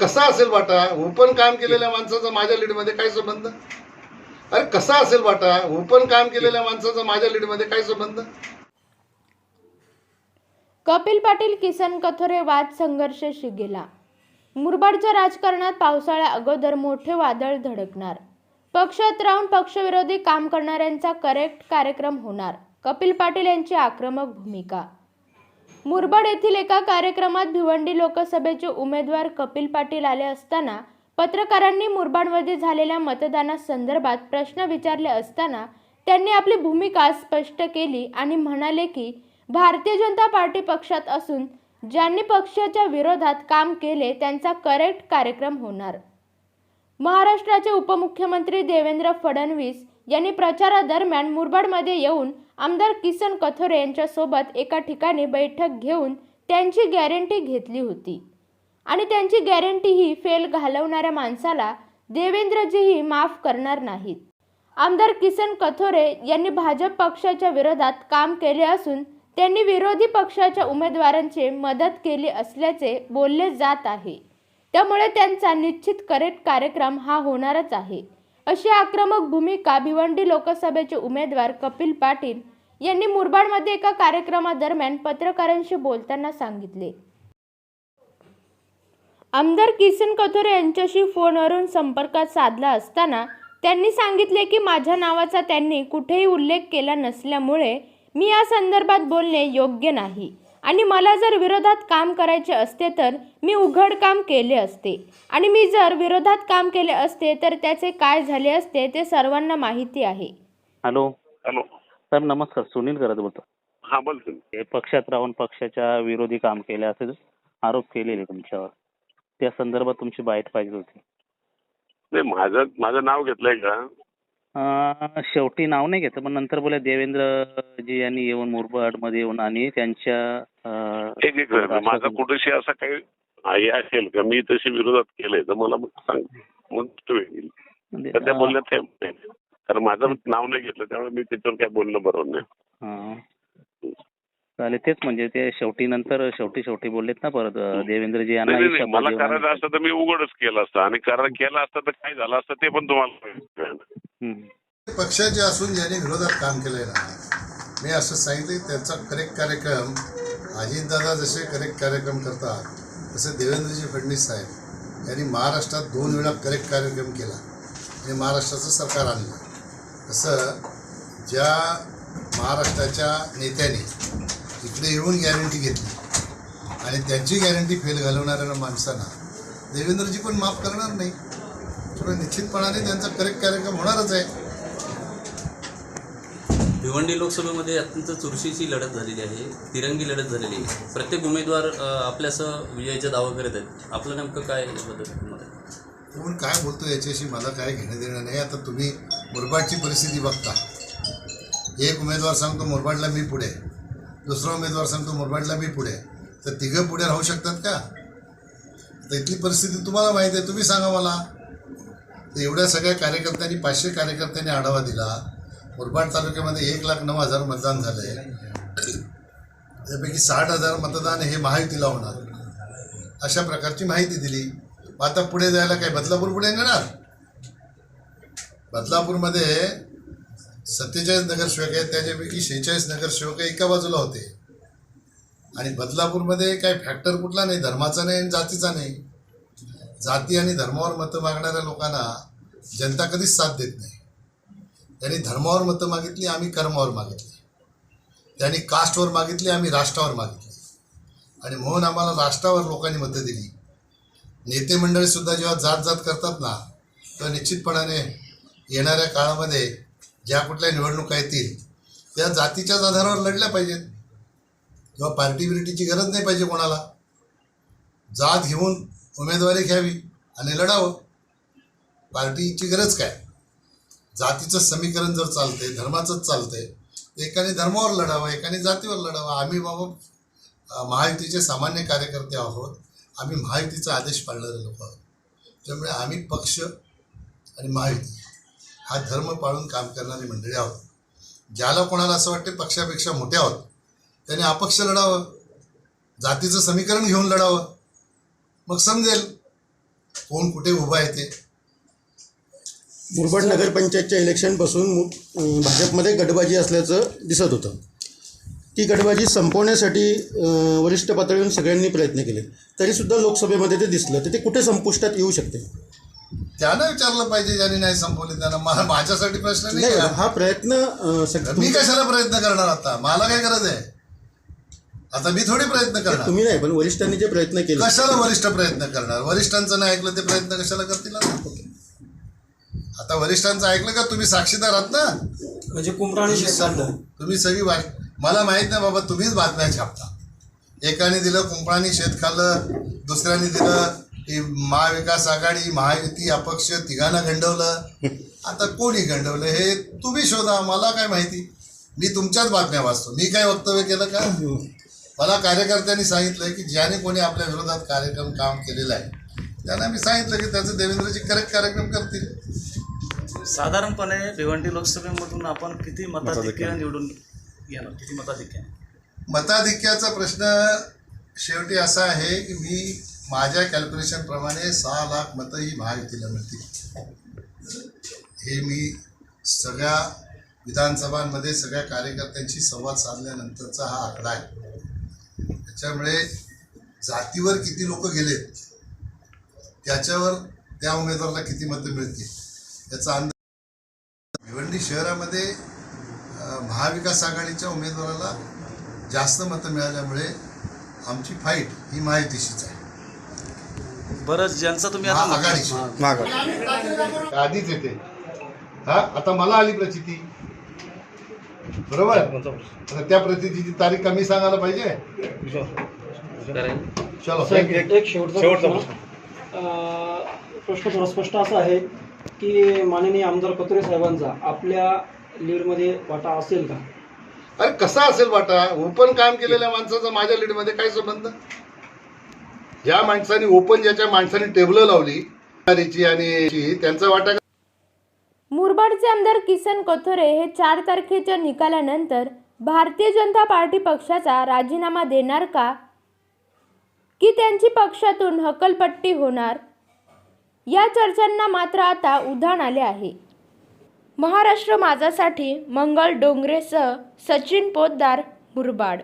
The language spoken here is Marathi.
कसा असेल वाटा? ओपन काम केलेल्या माणसाचा माझ्या लीडमध्ये काय संबंध? अरे कसा असेल वाटा? ओपन काम केलेल्या माणसाचा माझ्या लीडमध्ये काय संबंध? कपिल पाटील किसन कथोरे वाद संघर्ष शिगेला. मुरबाडच्या राजकारणात पावसाळ्या अगोदर मोठे वादळ धडकणार. पक्षात राहून पक्षविरोधी काम करणाऱ्यांचा करेक्ट कार्यक्रम होणार. कपिल पाटील यांची आक्रमक भूमिका. मुरबाड येथील एका कार्यक्रमात भिवंडी लोकसभेचे उमेदवार कपिल पाटील आले असताना पत्रकारांनी मुरबाडमध्ये झालेल्या मतदानासंदर्भात प्रश्न विचारले असताना त्यांनी आपली भूमिका स्पष्ट केली आणि म्हणाले की भारतीय जनता पार्टी पक्षात असून ज्यांनी पक्षाच्या विरोधात काम केले त्यांचा करेक्ट कार्यक्रम होणार. महाराष्ट्राचे उपमुख्यमंत्री देवेंद्र फडणवीस यांनी प्रचारादरम्यान मुरबाडमध्ये येऊन आमदार किसन कथोरे यांच्यासोबत एका ठिकाणी बैठक घेऊन त्यांची गॅरंटी घेतली होती. आणि त्यांची गॅरंटी ही फेल घालवणाऱ्या माणसाला देवेंद्रजीही माफ करणार नाहीत. आमदार किसन कथोरे यांनी भाजप पक्षाच्या विरोधात काम केले असून त्यांनी विरोधी पक्षाच्या उमेदवारांची मदत केली असल्याचे बोलले जात आहे. त्यामुळे त्यांचा निश्चित करेक्ट कार्यक्रम हा होणारच आहे. अशी आक्रमक भूमिका भिवंडी लोकसभेचे उमेदवार कपिल पाटील यांनी मुरबाडमध्ये एका कार्यक्रमादरम्यान पत्रकारांशी बोलताना सांगितले. आमदार किसन कथोरे यांच्याशी फोनवरून संपर्कात साधला असताना त्यांनी सांगितले की माझ्या नावाचा त्यांनी कुठेही उल्लेख केला नसल्यामुळे मी या संदर्भात बोलणे योग्य नाही. आणि मला जर विरोधात काम करायचे असते तर मी उघड काम केले असते. आणि मी जर विरोधात काम केले असते तर त्याचे काय झाले असते ते सर्वांना माहिती आहे. हॅलो. हॅलो. साहेब नमस्कार. सुनील करत बोलतो. हा बोलतो. हे पक्षात राहून पक्षाच्या विरोधी काम केले असे आरोप केलेले तुमच्यावर. त्या संदर्भात तुमची बाईट पाहिजे होती. नाही माझं माझं नाव घेतलंय का? शेवटी नाव नाही घेतलं पण नंतर बोला देवेंद्रजी यांनी येऊन मुरबाडमध्ये येऊन आणि त्यांच्या अं, एक एक माझा राष्ट्रवादी- कुठेशी असा काही हे असेल का? मी तशी विरोधात केलंय तर मला मग सांग मग तो येईल. म्हणजे, बोलण्यात काही नाही. कारण माझं नाव नाही घेतलं त्यामुळे मी त्याच्यावर काय बोलणं बरोबर नाही. चालेल तेच म्हणजे ते शेवटी नंतर शेवटी शेवटी बोललेत ना परत देवेंद्रजी यांना मला करायचं असतं तर मी उघडच केलं असतं आणि कारण केलं असतं तर काय झालं असतं ते पण तुम्हाला. पक्षाचे असून ज्यांनी विरोधात काम केलंय ना मी असं सांगितलं त्यांचा करेक्ट कार्यक्रम अजितदादा जसे करेक्ट कार्यक्रम करतात तसे देवेंद्रजी फडणवीस साहेब यांनी महाराष्ट्रात दोन वेळा करेक्ट कार्यक्रम केला आणि महाराष्ट्राचं सरकार आणलं. तसं ज्या महाराष्ट्राच्या नेत्याने इकडे येऊन गॅरंटी घेतली आणि त्यांची गॅरंटी फेल घालवणाऱ्या माणसांना देवेंद्रजी पण माफ करणार नाही. त्यामुळे निश्चितपणाने त्यांचा करेक्ट कार्यक्रम होणारच आहे. भिवंडी लोकसभेमध्ये अत्यंत चुरशीची लढत झालेली आहे तिरंगी लढत झालेली आहे. प्रत्येक उमेदवार आपल्यासह विजयाचा दावा करत आहेत. आपलं नेमकं काय आहे? कोण काय बोलतो याच्याशी मला काय घेणं देणं नाही. आता तुम्ही मुरबाडची परिस्थिती बघता. एक उमेदवार सांगतो मुरबाडला मी पुढे. दुसरा उमेदवार सांगतो मुरबाडला मी पुढे. तर तिघं पुढे राहू शकतात का? तर इथली परिस्थिती तुम्हाला माहिती आहे. तुम्ही सांगा मला. तर एवढ्या सगळ्या कार्यकर्त्यांनी पाचशे कार्यकर्त्यांनी आढावा दिला. मुरबाड तालुक्यामध्ये एक लाख नऊ हजार मतदान झालं आहे त्यापैकी साठ हजार मतदान हे महायुतीला होणार. अशा प्रकारची माहिती दिली. आता पुढे जायला काय? बदलापूर पुढे नेणार बदलापूरमध्ये सत्तेचाळीस नगरसेवक आहेत. त्याच्यापैकी शेहेचाळीस नगरसेवक एका बाजूला होते. आणि बदलापूरमध्ये काय फॅक्टर कुठला नाही? धर्माचा नाही आणि जातीचा नाही. जाती आणि धर्मावर मतं मागणाऱ्या लोकांना जनता कधीच साथ देत नाही. त्यांनी धर्मावर मतं मागितली आम्ही कर्मावर मागितली. त्यांनी कास्टवर मागितली आम्ही राष्ट्रावर मागितली. आणि म्हणून आम्हाला राष्ट्रावर लोकांनी मतं दिली. नेते मंडळीसुद्धा जेव्हा जात जात करतात ना तेव्हा निश्चितपणाने येणाऱ्या काळामध्ये ज्या कुठल्या निवडणुका येतील त्या जातीच्याच आधारावर लढल्या पाहिजेत. किंवा पार्टी बिर्टीची गरज नाही पाहिजे कोणाला. जात घेऊन उमेदवारी घ्यावी आणि लढावं. पार्टीची गरज काय? जातीचं समीकरण जर चालतंय धर्माचंच चालतंय एकाने धर्मावर लढावं एकाने जातीवर लढावं आम्ही बाबा महायुतीचे सामान्य कार्यकर्ते आहोत आम्ही महायुतीचा आदेश पाळणारे लोक आहोत. त्यामुळे आम्ही पक्ष आणि महायुती हा धर्म पाळून काम करणारी मंडळी आहोत. ज्याला कोणाला असं वाटते पक्षापेक्षा मोठे आहोत त्याने अपक्ष लढावं जातीचं समीकरण घेऊन लढावं मग समजेल कोण कुठे उभं आहे ते. मुरबाड नगरपंचायतच्या इलेक्शनपासून भाजपमध्ये गटबाजी असल्याचं दिसत होतं. ती गटबाजी संपवण्यासाठी वरिष्ठ पातळीवरून सगळ्यांनी प्रयत्न केले. तरीसुद्धा लोकसभेमध्ये ते दिसलं. तर ते कुठे संपुष्टात येऊ शकते? त्यानं विचारलं पाहिजे ज्यांनी नाही संपवले त्यांना. मला माझ्यासाठी प्रश्न नाही. हा प्रयत्न मी कशाला प्रयत्न करणार आता? मला काय गरज आहे? आता मी थोडी प्रयत्न करणार. तुम्ही नाही पण वरिष्ठांनी जे प्रयत्न केले कशाला वरिष्ठ प्रयत्न करणार? वरिष्ठांचं नाही ऐकलं ते प्रयत्न कशाला करतील आता? वरिष्ठांचं ऐकलं का? तुम्ही साक्षीदार आहात ना? म्हणजे शेतकांना तुम्ही सगळी बात मला माहीत नाही बाबा तुम्हीच बातम्या छापता. एकाने दिलं कुंपणाने शेत खाल्लं दुसऱ्याने दिलं की महाविकास आघाडी महायुती अपक्ष तिघांना गंडवलं. आता कोणी गंडवलं? हे तुम्ही शोधा मला काय माहिती? मी तुमच्याच बातम्या वाचतो. मी काय वक्तव्य केलं का? मला कार्यकर्त्यांनी सांगितलं की ज्याने कोणी आपल्या विरोधात कार्यक्रम काम केलेलं आहे त्यांना मी सांगितलं की त्याचं देवेंद्रजी करेक्ट कार्यक्रम करतील. साधारणपणे भिवंडी लोकसभेमधून आपण किती मताधिक्य निवडून येणार? किती मताधिक्य? मताधिक्याचा प्रश्न शेवटी असा आहे की मी माझ्या कॅल्क्युलेशनप्रमाणे सहा लाख मतं ही महायुतीला मिळतील हे मी सगळ्या विधानसभांमध्ये सगळ्या कार्यकर्त्यांशी संवाद साधल्यानंतरचा हा आकडा आहे. त्याच्यामुळे जातीवर किती लोक गेलेत त्याच्यावर त्या उमेदवाराला किती मतं मिळतील? याचा अंदाज भिवंडी शहरामध्ये महाविकास आघाडीच्या उमेदवाराला जास्त मतं मिळाल्यामुळे आमची फाईट ही महायुतीशीच आहे. बरं ज्यांचा तुम्ही आता आधीच येते. हा आता मला आली प्रचिती. बरोबर? आता त्या प्रचितीची तारीख कमी सांगायला पाहिजे? चलो. एक शेवटचा प्रश्न थोडा स्पष्ट असा आहे. की माननीय आमदार कत्रे साहेबांचा आपल्या लीडमध्ये वाटा असेल का? अरे कसा असेल वाटा? ओपन काम केलेल्या माणसाचा माझ्या लीडमध्ये काय संबंध? ज्या माणसाने ओपन ज्याच्या माणसाने टेबल लावली आणि ची, त्यांचा वाटा मुरबाडचे आमदार किसन कथोरे हे चार तारखेच्या निकालानंतर भारतीय जनता पार्टी पक्षाचा राजीनामा देणार का? की त्यांची पक्षातून हकलपट्टी होणार? या चर्चांना मात्र आता उधाण आले आहे. महाराष्ट्र माझासाठी मंगल डोंगरेसह सचिन पोद्दार मुरबाड